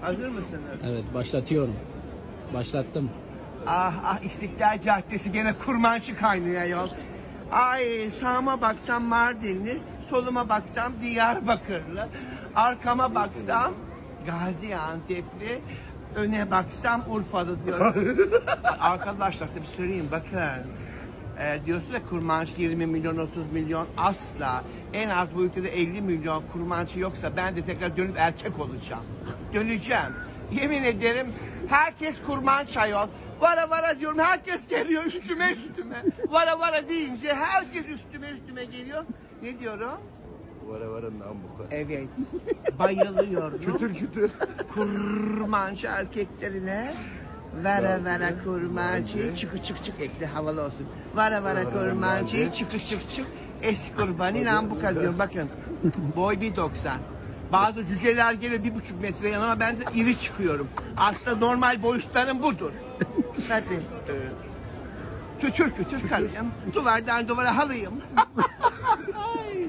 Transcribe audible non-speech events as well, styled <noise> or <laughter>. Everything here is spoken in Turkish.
Hazır mısınız? Evet başlatıyorum. Başlattım. Ah ah İstiklal Caddesi gene kurmançı kaynıyor yol. Ay sağıma baksam Mardinli, soluma baksam Diyarbakırlı, arkama baksam Gaziantep'li, öne baksam Urfalı diyorum. <laughs> Arkadaşlar size bir söyleyeyim bakın. Ee, diyorsun ya kurmançı 20 milyon 30 milyon asla en az bu ülkede 50 milyon kurmançı yoksa ben de tekrar dönüp erkek olacağım. Döneceğim. Yemin ederim herkes kurmanç ayol. Vara vara diyorum herkes geliyor üstüme üstüme. Vara vara deyince herkes üstüme üstüme geliyor. Ne diyorum? Vara vara nambuka. Evet. Bayılıyorum. <laughs> Kütür kütür. kurmancı erkeklerine vara vara kurmancı Kurmancı. çıkı çık çık ekle havalı olsun. Vara vara kurmancı kurmancı. çıkı çık çık es kurbanı nambuka diyorum bakın. Boy 1.90. Bazı cüceler geliyor bir buçuk metre yanıma ben de iri çıkıyorum. Aslında normal boyutlarım budur. Hadi. Kütür kütür karıyım. Duvardan duvara halıyım. <laughs> Ay,